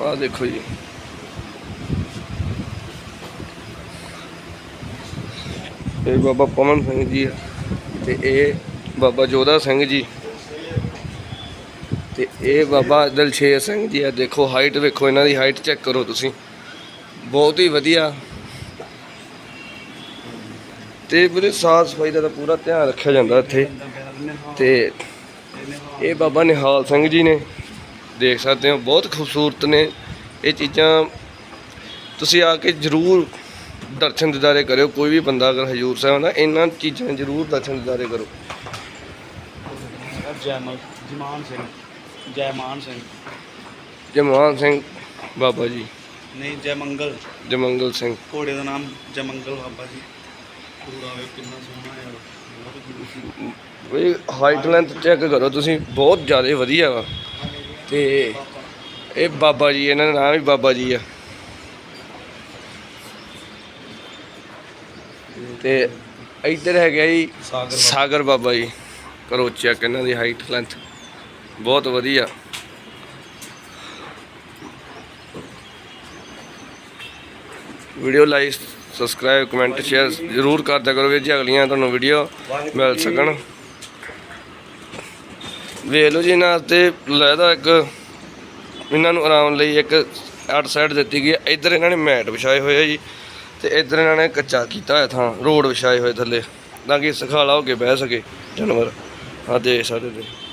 ਆਹ ਦੇਖੋ ਜੀ। ਇਹ ਬਾਬਾ ਪਵਨ ਸਿੰਘ ਜੀ ਆ ਤੇ ਇਹ ਬਾਬਾ ਜੋਧਾ ਸਿੰਘ ਜੀ। ਤੇ ਇਹ ਬਾਬਾ ਦਲਸ਼ੇਰ ਸਿੰਘ ਜੀ ਆ। ਦੇਖੋ ਹਾਈਟ ਵੇਖੋ, ਇਹਨਾਂ ਦੀ ਹਾਈਟ ਚੈੱਕ ਕਰੋ ਤੁਸੀਂ। ਬਹੁਤ ਹੀ ਵਧੀਆ। ਤੇ ਵੀਰੇ ਸਾਫ਼ ਸਫ਼ਾਈ ਦਾ ਤਾਂ ਪੂਰਾ ਧਿਆਨ ਰੱਖਿਆ ਜਾਂਦਾ ਇੱਥੇ। ਤੇ ਇਹ ਬਾਬਾ ਨਿਹਾਲ ਸਿੰਘ ਜੀ ਨੇ। ਦੇਖ ਸਕਦੇ ਹੋ ਬਹੁਤ ਖੂਬਸੂਰਤ ਨੇ। ਇਹ ਚੀਜ਼ਾਂ ਤੁਸੀਂ ਆ ਕੇ ਜ਼ਰੂਰ ਦਰਸ਼ਨ ਦਿਦਾਰੇ ਕਰਿਓ ਕੋਈ ਵੀ ਬੰਦਾ ਅਗਰ ਹਜੂਰ ਸਾਹਿਬ ਨਾ ਇਹਨਾਂ ਚੀਜ਼ਾਂ ਜ਼ਰੂਰ ਦਰਸ਼ਨ ਦਿਦਾਰੇ ਕਰੋ। ਜੈਮਲ ਜਮਾਨ ਸਿੰਘ ਜੈਮਾਨ ਸਿੰਘ। ਜਮਾਨ ਸਿੰਘ ਬਾਬਾ ਜੀ। ਨਹੀਂ ਜੈਮੰਗਲ ਜਮੰਗਲ ਸਿੰਘ। ਘੋੜੇ ਦਾ ਨਾਮ ਜਮੰਗਲ ਬਾਬਾ ਜੀ। ਪੂਰਾ ਵੇ ਕਿੰਨਾ ਸੋਹਣਾ ਯਾਰ ਬਹੁਤ beautiful। ਵੀ ਹਾਈਟ ਲੈਂਥ ਚੈੱਕ ਕਰੋ ਤੁਸੀਂ ਬਹੁਤ ਜ਼ਿਆਦਾ ਵਧੀਆ ਵਾ। ਤੇ ਇਹ ਬਾਬਾ ਜੀ ਇਹਨਾਂ ਦਾ ਨਾਮ ਵੀ ਬਾਬਾ ਜੀ ਆ। ਤੇ ਇੱਧਰ ਹੈਗਾ ਜੀ ਸਾਗਰ ਬਾਬਾ। ਜੀ ਕਰੋ ਚੈੱਕ ਇਹਨਾਂ ਦੀ ਹਾਈਟ ਲੈਂਥ ਬਹੁਤ ਵਧੀਆ। Video like subscribe comment share ਜ਼ਰੂਰ ਕਰਦਿਆ ਕਰੋ ਵੀਰ ਜੀ ਅਗਲੀਆਂ ਤੁਹਾਨੂੰ ਵੀਡੀਓ ਮਿਲ ਸਕਣ। ਵੇਖ ਲਓ ਜੀ, ਇਹਨਾਂ ਤੇ ਲੈਦਾ ਇੱਕ, ਇਹਨਾਂ ਨੂੰ ਆਰਾਮ ਲਈ ਇੱਕ ਅੱਡ ਸਾਈਡ ਦਿੱਤੀ ਗਈ ਹੈ। ਇੱਧਰ ਇਹਨਾਂ ਨੇ ਮੈਟ ਵਿਛਾਏ ਹੋਏ ਆ ਜੀ, ਤੇ ਇੱਧਰ ਇਹਨਾਂ ਨੇ ਕੱਚਾ ਕੀਤਾ ਹੋਇਆ ਥਾਂ, ਰੋਡ ਵਿਛਾਏ ਹੋਏ ਥੱਲੇ, ਤਾਂ ਕਿ ਸੁਖਾਲਾ ਹੋ ਕੇ ਬਹਿ ਸਕੇ, ਜਾਨਵਰ। ਆ ਦੇਖ ਸਕਦੇ ਤੁਸੀਂ।